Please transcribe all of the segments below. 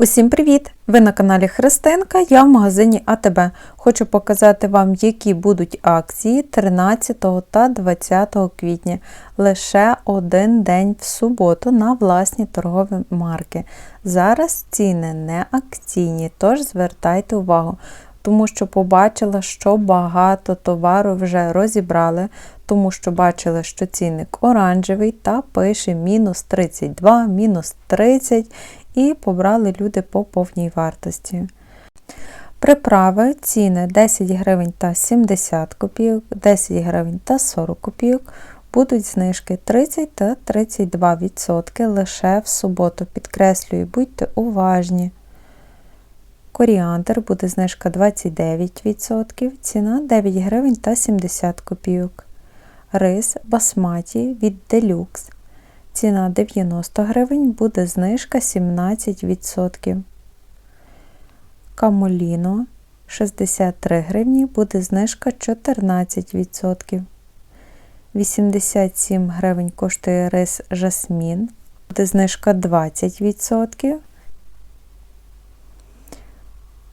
Усім привіт! Ви на каналі Христинка, я в магазині АТБ. Хочу показати вам, які будуть акції 13 та 20 квітня. Лише один день в суботу на власні торгові марки. Зараз ціни не акційні, тож звертайте увагу, тому що побачила, що багато товару вже розібрали, тому що бачили, що цінник оранжевий та пише мінус 32, мінус 30 і побрали люди по повній вартості. Приправи ціни 10 гривень та 70 копійок, 10 гривень та 40 копійок. Будуть знижки 30 та 32% лише в суботу. Підкреслюю, будьте уважні. Коріандр буде знижка 29%, ціна 9 гривень та 70 копійок. Рис басматі від Deluxe Ціна 90 гривень, буде знижка 17%. Камоліно 63 гривні, буде знижка 14%. 87 гривень коштує рис жасмін, буде знижка 20%.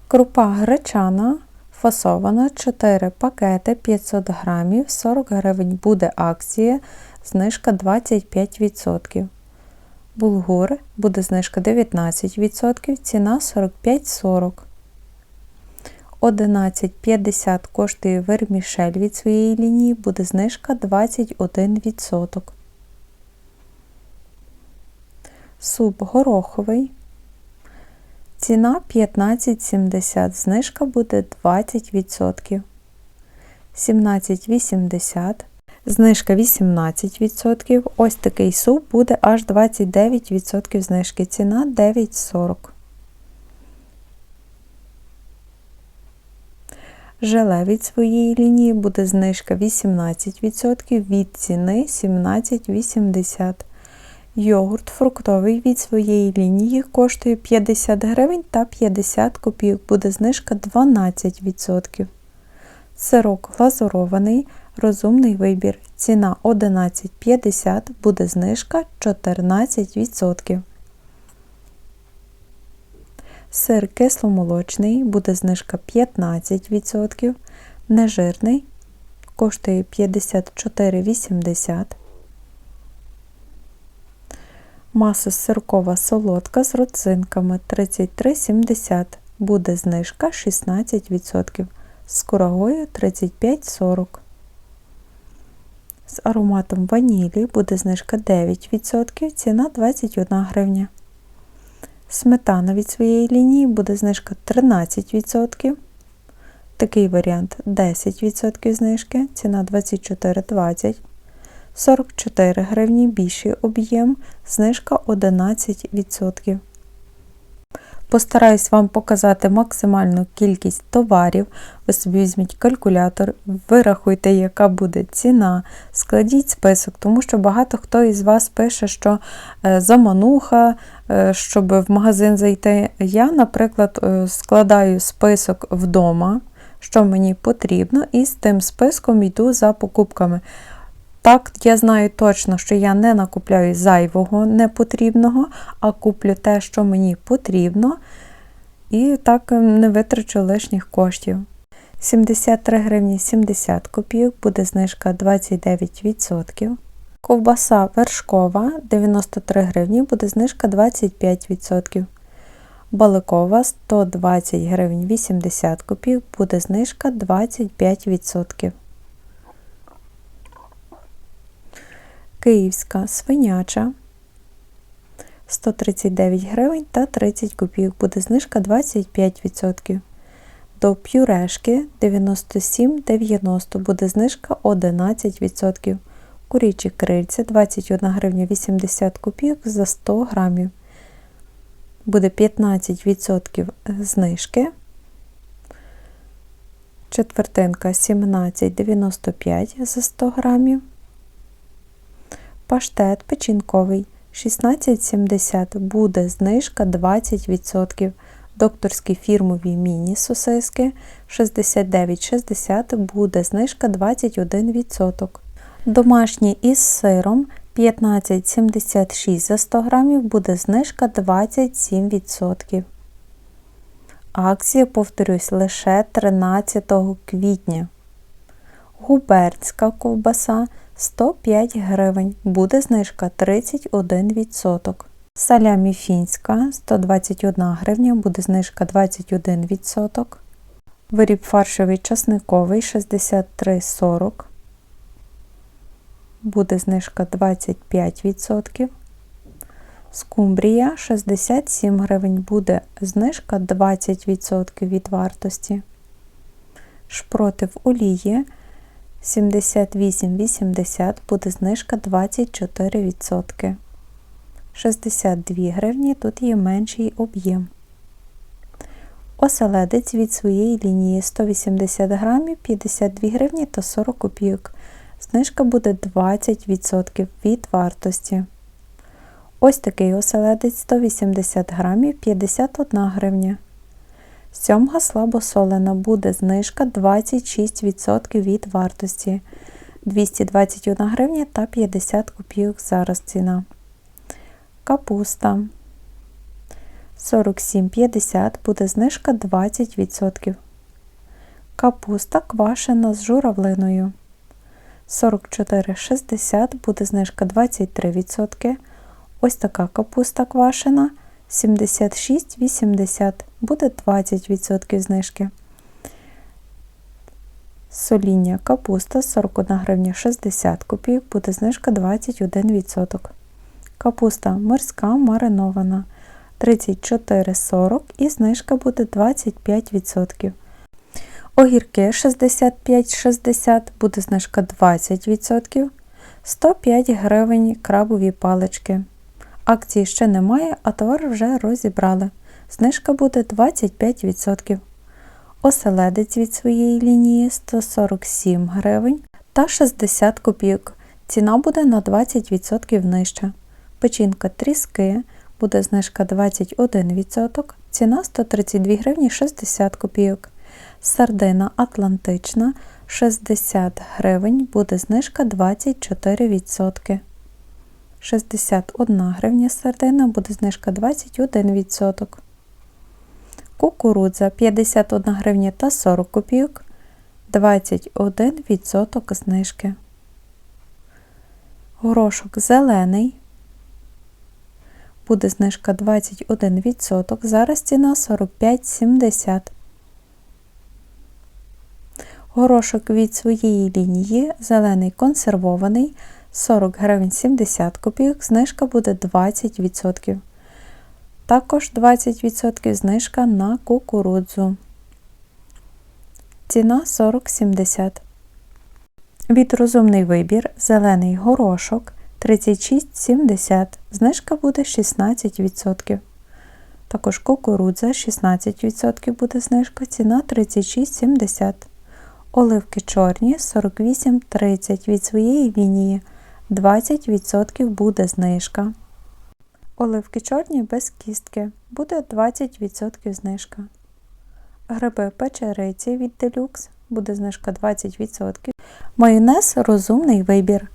Крупа гречана фасована 4 пакети 500 грамів, 40 гривень буде акція знижка 25%. Булгур буде знижка 19%, ціна 45,40. 11,50 коштує вермішель від своєї лінії, буде знижка 21%. Суп гороховий. Ціна 15,70, знижка буде 20%. 17,80 Знижка 18%. Ось такий суп буде аж 29% знижки. Ціна 9,40. Желе від своєї лінії буде знижка 18% від ціни 17,80. Йогурт фруктовий від своєї лінії коштує 50 гривень та 50 копійок. Буде знижка 12%. Сирок глазурований Розумний вибір. Ціна 11,50, буде знижка 14%. Сир кисломолочний, буде знижка 15%. Нежирний коштує 54,80. Маса сиркова солодка з родзинками 33,70. Буде знижка 16%. З курагою 35,40. З ароматом ванілі буде знижка 9%, ціна 21 гривня. Сметана від своєї лінії буде знижка 13%. Такий варіант 10% знижки, ціна 24,20. 44 гривні більший об'єм, знижка 11%. Постараюсь вам показати максимальну кількість товарів. Ви собі візьміть калькулятор, вирахуйте, яка буде ціна, складіть список, тому що багато хто із вас пише, що е, замануха, е, щоб в магазин зайти. Я, наприклад, е, складаю список вдома, що мені потрібно, і з тим списком йду за покупками. Так, я знаю точно, що я не накупляю зайвого непотрібного, а куплю те, що мені потрібно, і так ем, не витрачу лишніх коштів. 73 гривні 70 копійок, буде знижка 29%. Ковбаса вершкова 93 гривні, буде знижка 25%. Баликова 120 гривень 80 копійок, буде знижка 25%. Київська свиняча 139 гривень та 30 копійок. Буде знижка 25%. До пюрешки 97,90 буде знижка 11%. Курячі крильця 21 гривня 80 копійок за 100 грамів. Буде 15% знижки. Четвертинка 17,95 за 100 грамів. Паштет печінковий 16,70 буде знижка 20%. Докторські фірмові міні-сосиски 69,60 буде знижка 21%. Домашні із сиром 15,76 за 100 грамів буде знижка 27%. Акція, повторюсь, лише 13 квітня. Губернська ковбаса 105 гривень, буде знижка 31%. Салямі фінська 121 гривня, буде знижка 21%. Виріб фаршовий часниковий 63,40. Буде знижка 25%. Скумбрія 67 гривень, буде знижка 20% від вартості. Шпроти в олії 78,80 буде знижка 24%. 62 гривні, тут є менший об'єм. Оселедець від своєї лінії 180 грамів, 52 гривні та 40 копійок. Знижка буде 20% від вартості. Ось такий оселедець 180 грамів, 51 гривня. Сьомга слабосолена буде знижка 26% від вартості. 221 гривня та 50 копійок зараз ціна. Капуста 47,50 буде знижка 20%. Капуста квашена з журавлиною. 44,60 буде знижка 23%. Ось така капуста квашена 76,80 буде 20% знижки. Соління капуста 41 гривня 60 копійок, буде знижка 21%. Капуста морська маринована 34,40 і знижка буде 25%. Огірки 65,60 буде знижка 20%. 105 гривень крабові палички. Акції ще немає, а товар вже розібрали. Знижка буде 25%. Оселедець від своєї лінії 147 гривень та 60 копійок. Ціна буде на 20% нижча. Печінка тріски буде знижка 21%, ціна 132 гривні 60 копійок. Сардина Атлантична 60 гривень, буде знижка 24%. 61 гривня сардина, буде знижка 21%. Кукурудза 51 гривня та 40 копійок, 21% знижки. Горошок зелений. Буде знижка 21%. Зараз ціна 45,70. Горошок від своєї лінії, зелений консервований 40 гривень 70 копійок, знижка буде 20%. Також 20% знижка на кукурудзу. Ціна 40,70. Від розумний вибір зелений горошок 36,70. Знижка буде 16%. Також кукурудза 16% буде знижка, ціна 36,70. Оливки чорні 48,30 від своєї лінії 20% буде знижка. Оливки чорні без кістки буде 20% знижка. Гриби печериці від Deluxe буде знижка 20%. Майонез розумний вибір.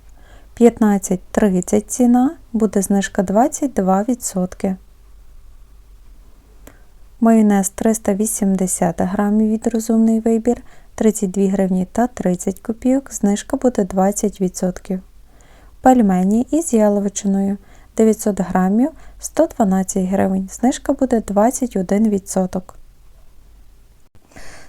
15,30 ціна буде знижка 22%. Майонез 380 грамів від розумний вибір 32 гривні та 30 копійок, знижка буде 20%. Пельмені із яловичиною 900 грамів 112 гривень, знижка буде 21%.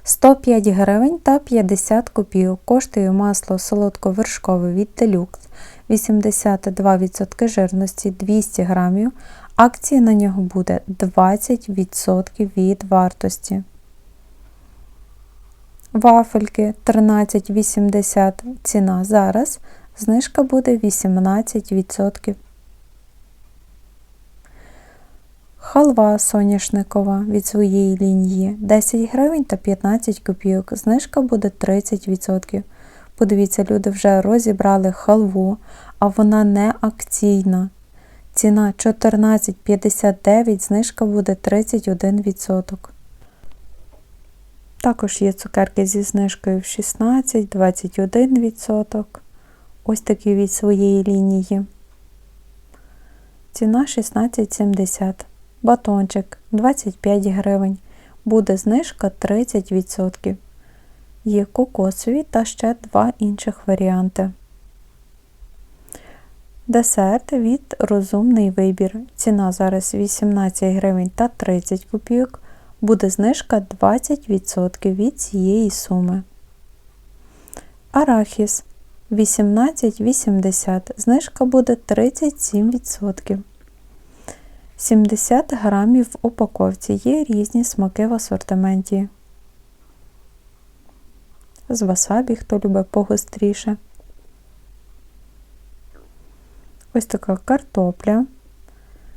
105 гривень та 50 копійок коштує масло солодко-вершкове від Deluxe 82% жирності 200 грамів. Акції на нього буде 20% від вартості. Вафельки 13,80 ціна зараз. Знижка буде 18%. Халва соняшникова від своєї лінії 10 гривень та 15 копійок. Знижка буде 30%. Подивіться, люди вже розібрали халву, а вона не акційна. Ціна 14,59, знижка буде 31%. Також є цукерки зі знижкою в 16-21%. Ось такі від своєї лінії. Ціна 16,70. Батончик 25 гривень. буде знижка 30%. Є кокосові та ще два інших варіанти. Десерт від розумний вибір. Ціна зараз 18 гривень та 30 копійок. Буде знижка 20% від цієї суми. Арахіс 18,80. Знижка буде 37%. 70 грамів в упаковці. Є різні смаки в асортименті. З васабі, хто любить погостріше. Ось така картопля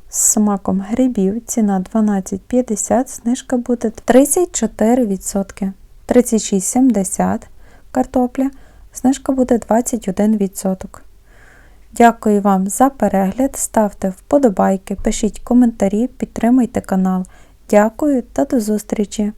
з смаком грибів. Ціна 12,50, знижка буде 34%. 36,70 картопля, знижка буде 21%. Дякую вам за перегляд. Ставте вподобайки, пишіть коментарі, підтримуйте канал. Дякую та до зустрічі!